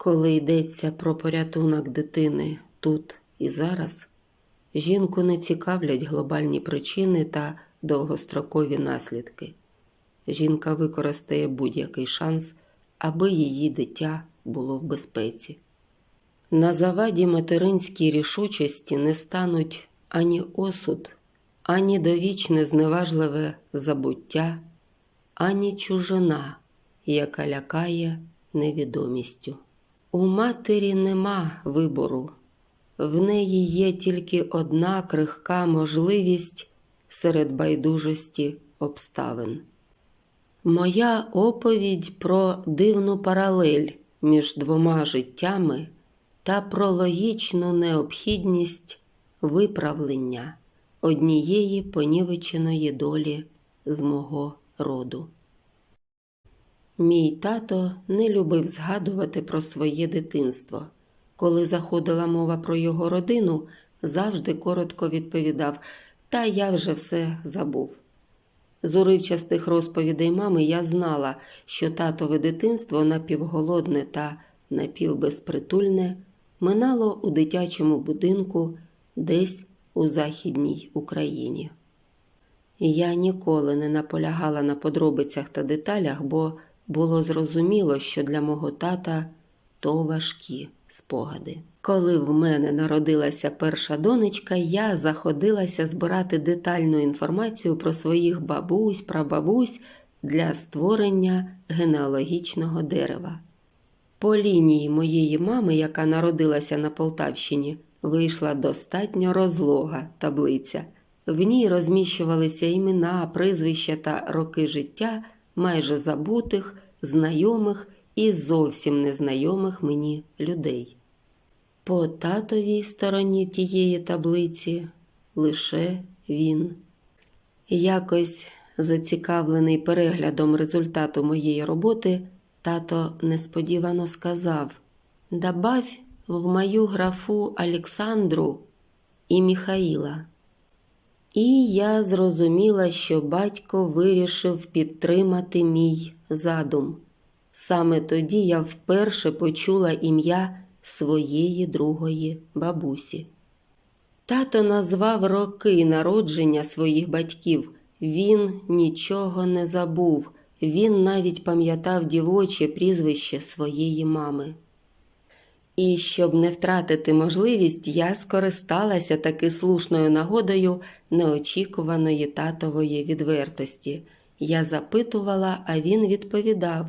Коли йдеться про порятунок дитини тут і зараз, жінку не цікавлять глобальні причини та довгострокові наслідки. Жінка використає будь-який шанс, аби її дитя було в безпеці. На заваді материнській рішучості не стануть ані осуд, ані довічне зневажливе забуття, ані чужина, яка лякає невідомістю. У матері нема вибору, в неї є тільки одна крихка можливість серед байдужості обставин. Моя оповідь про дивну паралель між двома життями та про логічну необхідність виправлення однієї понівеченої долі з мого роду. Мій тато не любив згадувати про своє дитинство. Коли заходила мова про його родину, завжди коротко відповідав Та я вже все забув. З уривчастих розповідей мами я знала, що татове дитинство напівголодне та напівбезпритульне минало у дитячому будинку десь у Західній Україні. Я ніколи не наполягала на подробицях та деталях, бо було зрозуміло, що для мого тата то важкі спогади. Коли в мене народилася перша донечка, я заходилася збирати детальну інформацію про своїх бабусь, прабабусь для створення генеалогічного дерева. По лінії моєї мами, яка народилася на Полтавщині, вийшла достатньо розлога таблиця. В ній розміщувалися імена, прізвища та роки життя майже забутих, знайомих і зовсім незнайомих мені людей. По татовій стороні тієї таблиці лише він. Якось зацікавлений переглядом результату моєї роботи, тато несподівано сказав Добавь в мою графу Олександру і Міхаїла. І я зрозуміла, що батько вирішив підтримати мій задум. Саме тоді я вперше почула ім'я своєї другої бабусі. Тато назвав роки народження своїх батьків. Він нічого не забув, він навіть пам'ятав дівоче прізвище своєї мами. І щоб не втратити можливість, я скористалася таки слушною нагодою неочікуваної татової відвертості. Я запитувала, а він відповідав.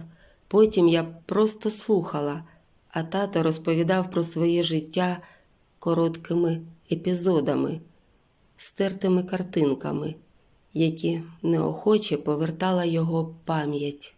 Потім я просто слухала, а тато розповідав про своє життя короткими епізодами, стертими картинками, які неохоче повертала його пам'ять.